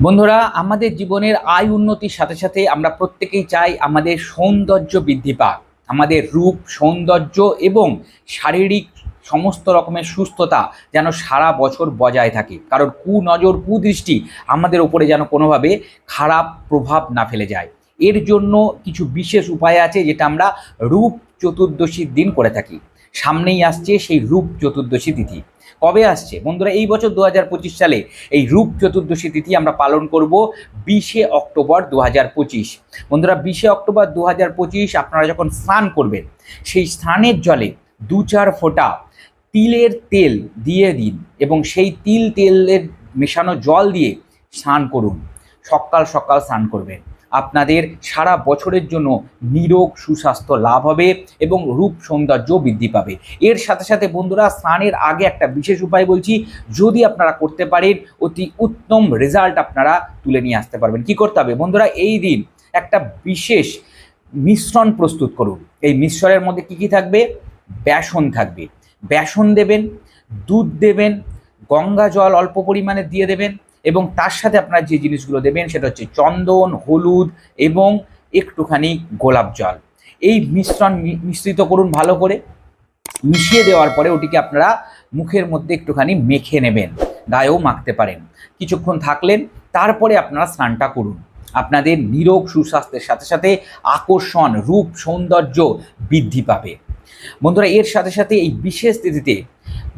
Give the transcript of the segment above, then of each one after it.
বন্ধুরা, আমাদের জীবনের আয় উন্নতির সাথে সাথে আমরা প্রত্যেকেই চাই আমাদের সৌন্দর্য বৃদ্ধি পাক। আমাদের রূপ, সৌন্দর্য এবং শারীরিক সমস্ত রকমের সুস্থতা যেন সারা বছর বজায় থাকে। কারণ কুনজর কুদৃষ্টি আমাদের ওপরে যেন কোনোভাবে খারাপ প্রভাব না ফেলে যায়। এর জন্য কিছু বিশেষ উপায় আছে যেটা আমরা রূপ চতুর্দশীর দিন করে থাকি। সামনেই আসছে সেই রূপ চতুর্দশী তিথি। কবে আসছে? বন্ধুরা, এই বছর দু হাজার পঁচিশ সালে এই রূপ চতুর্দশী তিথি আমরা পালন করব বিশে অক্টোবর দু হাজার পঁচিশ। বন্ধুরা, বিশে অক্টোবর দু হাজার পঁচিশ আপনারা যখন স্নান করবেন, সেই স্নানের জলে দু চার ফোঁটা তিলের তেল দিয়ে দিন এবং সেই তিল তেলের মেশানো জল দিয়ে স্নান করুন। সকাল সকাল স্নান করবেন। আপনাদের সারা বছরের জন্য নিরোগ সুস্বাস্থ্য লাভ হবে এবং রূপ সৌন্দর্য বৃদ্ধি পাবে। এর সাথে সাথে বন্ধুরা, স্নানের আগে একটা বিশেষ উপায় বলছি, যদি আপনারা করতে পারেন, অতি উত্তম রেজাল্ট আপনারা তুলে নিয়ে আসতে পারবেন। কি করতে হবে? বন্ধুরা, এই দিন একটা বিশেষ মিশ্রণ প্রস্তুত করুন। এই মিশ্রণের মধ্যে কি কি থাকবে? বেসন থাকবে। বেসন দেবেন, দুধ দেবেন, গঙ্গা জল অল্প পরিমাণে দিয়ে দেবেন এবং তার সাথে আপনারা যে জিনিসগুলো দেবেন সেটা হচ্ছে চন্দন, হলুদ এবং একটুখানি গোলাপ জল। এই মিশ্রণ মিশ্রিত করুন ভালো করে। মিশিয়ে দেওয়ার পরে ওটিকে আপনারা মুখের মধ্যে একটুখানি মেখে নেবেন। গায়েও মাখতে পারেন। কিছুক্ষণ থাকলেন, তারপরে আপনারা স্নানটা করুন। আপনাদের নিরোগ সুস্বাস্থ্যের সাথে সাথে আকর্ষণ, রূপ, সৌন্দর্য বৃদ্ধি পাবে। বন্ধুরা, এর সাথে সাথে এই বিশেষ তিথিতে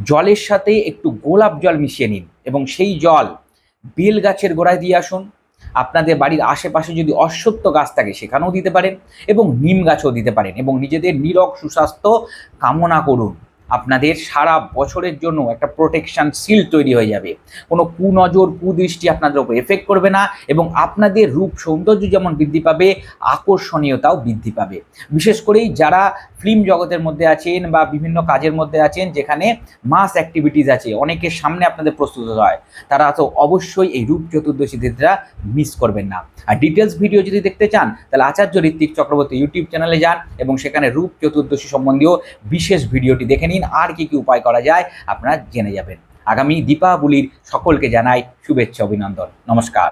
জলের সাথে একটু গোলাপ জল মিশিয়ে নিন এবং সেই জল বেল গাছের গোড়ায় দিয়ে আসুন। আপনাদের বাড়ির আশেপাশে যদি অশ্বত্থ গাছ থাকে, সেখানেও দিতে পারেন এবং নিম গাছও দিতে পারেন এবং নিজেদের নিরক সুস্বাস্থ্য কামনা করুন। আপনাদের সারা বছরের জন্য একটা প্রোটেকশন সিল তৈরি হয়ে যাবে। কোনো কুনজর, কুদৃষ্টি আপনাদের উপর এফেক্ট করবে না এবং আপনাদের রূপ সৌন্দর্য যেমন বৃদ্ধি পাবে, আকর্ষণীয়তাও বৃদ্ধি পাবে। বিশেষ করেই যারা ফিল্ম জগতের মধ্যে আছেন বা বিভিন্ন কাজের মধ্যে আছেন, যেখানে মাস অ্যাক্টিভিটিস আছে, অনেকের সামনে আপনাদের প্রস্তুত হয়, তারা তো অবশ্যই এই রূপ চতুর্দশী তিথিটা মিস করবেন না। আর ডিটেলস ভিডিও যদি দেখতে চান, তাহলে আচার্য ঋত্বিক চক্রবর্তী ইউটিউব চ্যানেলে যান এবং সেখানে রূপ চতুর্দশী সম্বন্ধীয় বিশেষ ভিডিওটি দেখে নিন। আর কি কি উপায় করা যায় আপনারা জেনে যাবেন। আগামী দীপাবলির সকলকে জানাই শুভেচ্ছা, অভিনন্দন। নমস্কার।